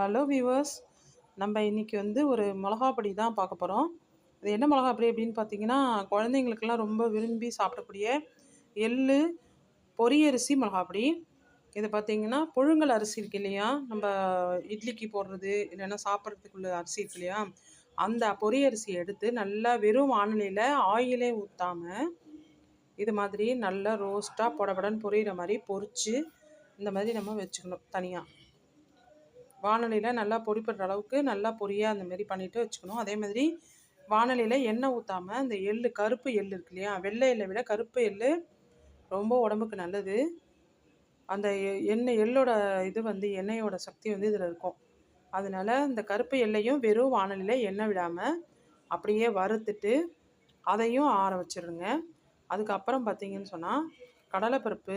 Hello viewers நம்ம இன்றைக்கி வந்து ஒரு மிளகாப்பொடி தான் பார்க்க போகிறோம் இது என்ன மிளகாப்பொடி அப்படின்னு பார்த்தீங்கன்னா குழந்தைங்களுக்கெல்லாம் ரொம்ப விரும்பி சாப்பிடக்கூடிய எள்ளு பொரியரிசி மிளகாப்பொடி. இது பார்த்தீங்கன்னா புழுங்கல் அரிசி இருக்கு இல்லையா? நம்ம இட்லிக்கு போடுறது இல்லைன்னா சாப்பிட்றதுக்குள்ள அரிசி இருக்கு இல்லையா? அந்த பொரியரிசி எடுத்து நல்லா வெறும் வானிலையில் ஆயிலே ஊற்றாமல் இது மாதிரி நல்லா ரோஸ்ட்டாக புடபடன்னு பொரியிற மாதிரி பொரித்து இந்த மாதிரி நம்ம வச்சுக்கணும் தனியாக வானொலியில் நல்லா பொடிப்படுற அளவுக்கு நல்லா பொரியாக அந்த மாதிரி பண்ணிவிட்டு வச்சுக்கணும். அதே மாதிரி வானொலியில் எண்ணெய் ஊற்றாமல் இந்த எள் கருப்பு எள் இருக்கு இல்லையா? வெள்ளை எள்ளை விட கருப்பு எள் ரொம்ப உடம்புக்கு நல்லது. அந்த எண்ணெய் எள்ளோட இது வந்து எண்ணெயோட சக்தி வந்து இதில் இருக்கும். அதனால் இந்த கருப்பு எல்லையும் வெறும் வானொலியில் எண்ணெய் விடாமல் அப்படியே வறுத்துட்டு அதையும் ஆற வச்சிடுங்க அதுக்கப்புறம் பார்த்தீங்கன்னு சொன்னால் கடலைப்பருப்பு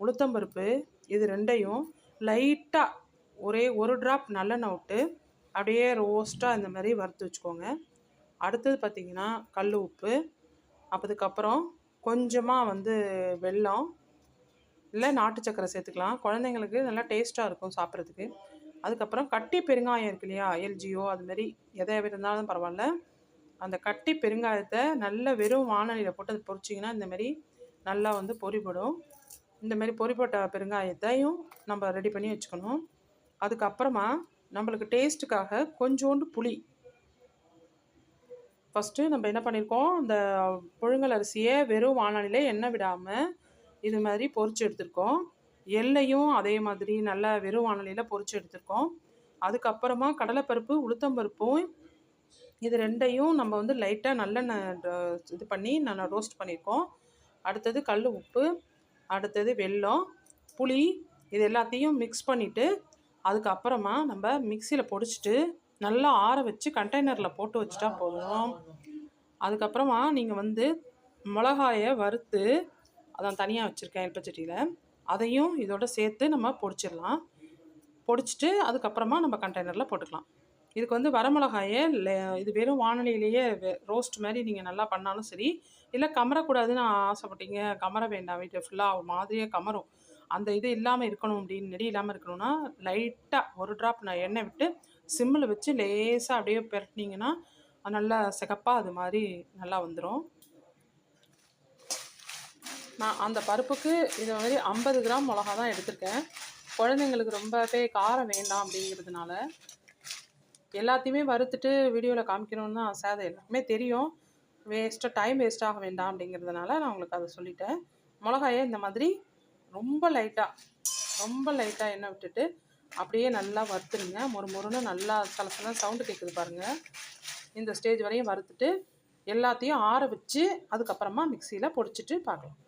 உளுத்தம்பருப்பு இது ரெண்டையும் லைட்டாக ஒரே ஒரு ட்ராப் நல்லெண்ணெய் விட்டு அப்படியே ரோஸ்ட்டாக இந்த மாதிரி வறுத்து வச்சுக்கோங்க. அடுத்தது பார்த்திங்கன்னா கல் உப்பு. அதுக்கப்புறம் கொஞ்சமாக வந்து வெல்லம். இல்லை நாட்டு சக்கரை சேர்த்துக்கலாம். குழந்தைங்களுக்கு நல்லா டேஸ்ட்டாக இருக்கும் சாப்பிட்றதுக்கு. அதுக்கப்புறம் கட்டி பெருங்காயம் இருக்கு இல்லையா? எல்ஜியோ அதுமாரி எதை இருந்தாலும் பரவாயில்ல. அந்த கட்டி பெருங்காயத்தை நல்ல வெறும் வானலியில் போட்டு அது பொறிச்சிங்கன்னா இந்தமாரி நல்லா வந்து பொறிப்படும் இந்தமாரி பொறிப்பட்ட பெருங்காயத்தையும் நம்ம ரெடி பண்ணி வச்சுக்கணும். அதுக்கப்புறமா நம்மளுக்கு டேஸ்ட்டுக்காக கொஞ்சோண்டு புளி. ஃபஸ்ட்டு நம்ம என்ன பண்ணியிருக்கோம் இந்த புழுங்கல் அரிசியை வெறும் வானலியில் எண்ணெய் விடாமல் இது மாதிரி பொறிச்சு எடுத்திருக்கோம். எல்லையும் அதே மாதிரி நல்லா வெறும் வானலியில் பொறிச்சு எடுத்திருக்கோம். அதுக்கப்புறமா கடலைப்பருப்பு உளுத்தம்பருப்பும் இது ரெண்டையும் நம்ம வந்து லைட்டாக நல்லெண்ணெய் இது பண்ணி நான் ரோஸ்ட் பண்ணியிருக்கோம் அடுத்தது கல் உப்பு அடுத்தது வெல்லம் புளி இது எல்லாத்தையும் மிக்ஸ் பண்ணிவிட்டு அதுக்கப்புறமா நம்ம மிக்சியில் பொடிச்சிட்டு நல்லா ஆற வச்சு கண்டெய்னரில் போட்டு வச்சுட்டா போதும். அதுக்கப்புறமா நீங்கள் வந்து மிளகாயை வறுத்து அதான் தனியாக வச்சுருக்கேன் எல்பச்சட்டியில் அதையும் இதோட சேர்த்து நம்ம பொடிச்சிடலாம். பொடிச்சிட்டு அதுக்கப்புறமா நம்ம கண்டெய்னரில் போட்டுக்கலாம். இதுக்கு வந்து வரமிளகாயை இது வெறும் வானொலியிலேயே ரோஸ்ட் மாதிரி நீங்கள் நல்லா பண்ணாலும் சரி இல்லை கமரக்கூடாதுன்னு ஆசைப்பட்டீங்க கமர வேண்டாம் வீட்டில் ஃபுல்லாக மாதிரியே கமரும். அந்த இது இல்லாமல் இருக்கணும் அப்படின்னு நெடி இல்லாமல் இருக்கணும்னா லைட்டாக ஒரு ட்ராப் நான் எண்ணெய் விட்டு சிம்மில் வச்சு லேசாக அப்படியே பெரட்டினீங்கன்னா நல்லா சிகப்பாக அது மாதிரி நல்லா வந்துடும் நான் அந்த பருப்புக்கு இது மாதிரி ஐம்பது கிராம் மிளகா தான் எடுத்திருக்கேன். குழந்தைங்களுக்கு ரொம்பவே காரம் வேண்டாம் அப்படிங்கிறதுனால எல்லாத்தையுமே வறுத்துட்டு வீடியோவில் காமிக்கணும்னு தான் ஆசை. எல்லாமே தெரியும். வேஸ்ட்டாக டைம் வேஸ்ட் ஆக வேண்டாம் அப்படிங்கிறதுனால நான் உங்களுக்கு அதை சொல்லிட்டேன். மிளகாயை இந்த மாதிரி ரொம்ப லைட்டாக ரொம்ப லைட்டாக எண்ணெய் விட்டுட்டு அப்படியே நல்லா வறுத்துருங்க மொறு மொறுன்னு நல்லா சலசலாம் சவுண்டு கேட்குது பாருங்கள் இந்த ஸ்டேஜ் வரையும் வறுத்துட்டு எல்லாத்தையும் ஆற வச்சு அதுக்கப்புறமா மிக்சியில் பொடிச்சிட்டு பார்க்கலாம்.